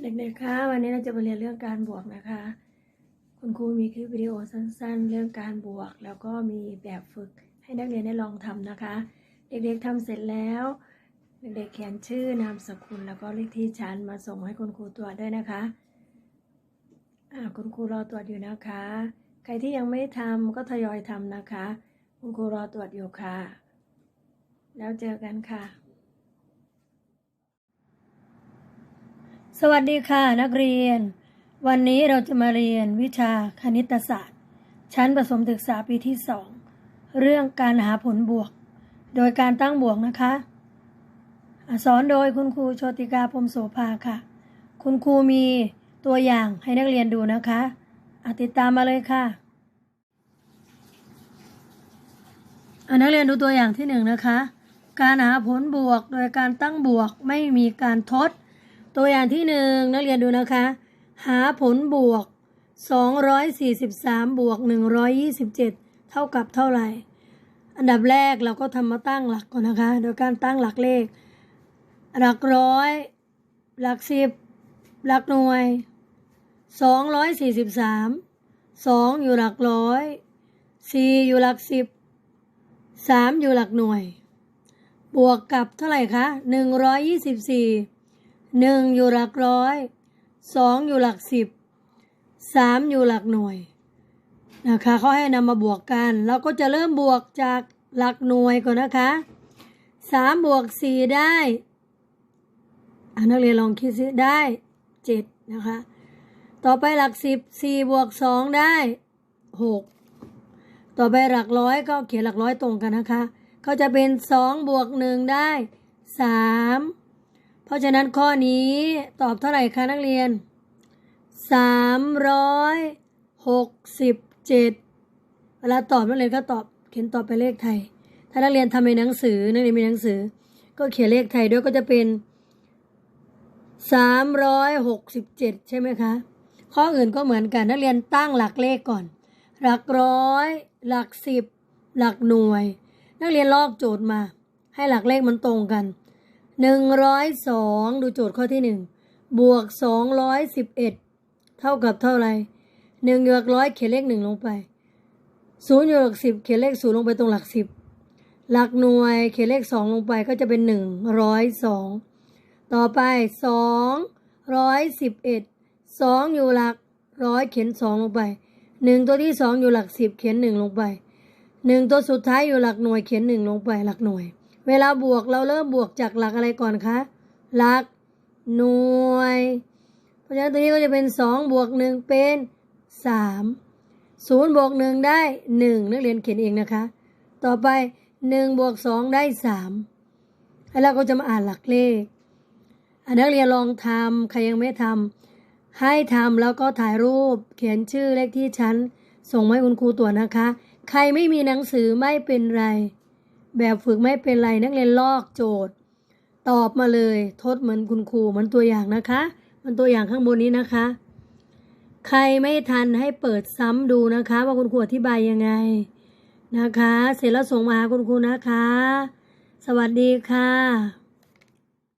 เด็กๆ คะวันนี้เราจะมาเรียนเรื่องการบวกนะคะ คุณครูมีคลิปวิดีโอสั้นๆ เรื่องการบวก แล้วก็มีแบบฝึกให้นักเรียนได้ลองทำนะคะ เด็กๆทำเสร็จแล้ว เด็กๆเขียนชื่อนามสกุลแล้วก็เลขที่ชั้นมาส่งให้คุณครูตรวจด้วยนะคะอ่าคุณครูรอตรวจอยู่นะคะ ใครที่ยังไม่ทำก็ทยอยทำนะคะ คุณครูรอตรวจอยู่ค่ะ แล้วเจอกันค่ะ สวัสดีค่ะนักเรียน วันนี้เราจะมาเรียนวิชาคณิตศาสตร์ ชั้นประถมศึกษาปีที่สองเรื่องการหาผลบวก โดยการตั้งบวกนะคะอสอนโดยคุณครูโชติกาพรมโสภาค่ะ คุณครูมีตัวอย่างให้นักเรียนดูนะคะอติดตามมาเลยค่ะอะนักเรียนดูตัวอย่างที่หนึ่งนะคะ การหาผลบวกโดยการตั้งบวกไม่มีการทด ตัวอย่างที่หนึ่งนักเรียนดูนะคะ หาผลบวก 243 บวก 127 เท่ากับเท่าไหร่ อันดับแรกเราก็ทำมาตั้งหลักก่อนนะคะ โดยการตั้งหลักเลข หลักร้อย หลักสิบ หลักหน่วย 243 2 อยู่หลักร้อย 4 อยู่หลักสิบ 3 อยู่หลักหน่วย บวกกับเท่าไหร่คะ 124 หนึ่งอยู่หลักร้อยสองอยู่หลักสิบสามอยู่หลักหน่วยนะคะเขาให้นำมาบวกกัน เราก็จะเริ่มบวกจากหลักหน่วยก่อนนะคะสามบวกสี่ได้อนักเรียนลองคิดซิได้เจ็ดนะคะ ต่อไปหลักสิบสี่บวกสองได้หกต่อไปหลักร้อยก็เขียนหลักร้อยตรงกันนะคะ ก็จะเป็นสองบวกหนึ่งได้สาม เพราะฉะนั้นข้อนี้ตอบเท่าไหร่คะนักเรียนสามร้อยหกสิบเจ็ดเวลาตอบนักเรียนก็ตอบเขียนตอบไปนเลขไทย ถ้านักเรียนทำในหนังสือนักเรียนมีหนังสือ ก็เขียนเลขไทยด้วยก็จะเป็นสามร้อยหกสิบเจ็ดใช่ไหมคะ ข้ออื่นก็เหมือนกันนักเรียนตั้งหลักเลขก่อน หลักร้อย หลักสิบ หลักหน่วย นักเรียนลอกโจทย์มา ให้หลักเลขมันตรงกัน หนึ่งร้อยสองดูโจทย์ข้อที่หนึ่งบวกสองร้อยสิบเอ็ดเท่ากับเท่าไหรหนึ่งอยู่หลักร้อยเขียนเลขหนึ่งลงไปศูนย์อยู่หลักสิบเขียนเลขศูนย์ลงไปตรงหลักสิบหลักหน่วยเขียนเลขสองลงไปก็จะเป็นหนึ่งร้อยสองต่อไปสองร้อยสิบเอ็ดสองอยู่หลักร้อยเขียนสองลงไปหนึ่งตัวที่สองอยู่หลักสิบเขียนหนึ่งลงไปหนึ่งตัวสุดท้ายอยู่หลักหน่วยเขียนหนึ่งลงไปหลักหน่วย เวลาบวกเราเริ่มบวกจากหลักอะไรก่อนคะ หลักหน่วย เพราะฉะนั้นตัวนี้ก็จะเป็นสองบวกหนึ่งเป็นสามศูนย์บวกหนึ่งได้หนึ่งนักเรียนเขียนเองนะคะ ต่อไปหนึ่งบวกสองได้สามแล้วเราก็จะมาอ่านหลักเลขอนักเรียนลองทำใครยังไม่ทำให้ทำแล้วก็ถ่ายรูปเขียนชื่อเลขที่ชั้น ส่งมาให้คุณครูตรวจนะคะ ใครไม่มีหนังสือไม่เป็นไร แบบฝึกไม่เป็นไรนักเรียนลอกโจทย์ ตอบมาเลย ทดเหมือนคุณครูเหมือนตัวอย่างนะคะ มันตัวอย่างข้างบนนี้นะคะ ใครไม่ทันให้เปิดซ้ำดูนะคะ ว่าคุณครูอธิบายยังไงนะคะ เสร็จแล้วส่งมาหาคุณครูนะคะ สวัสดีค่ะ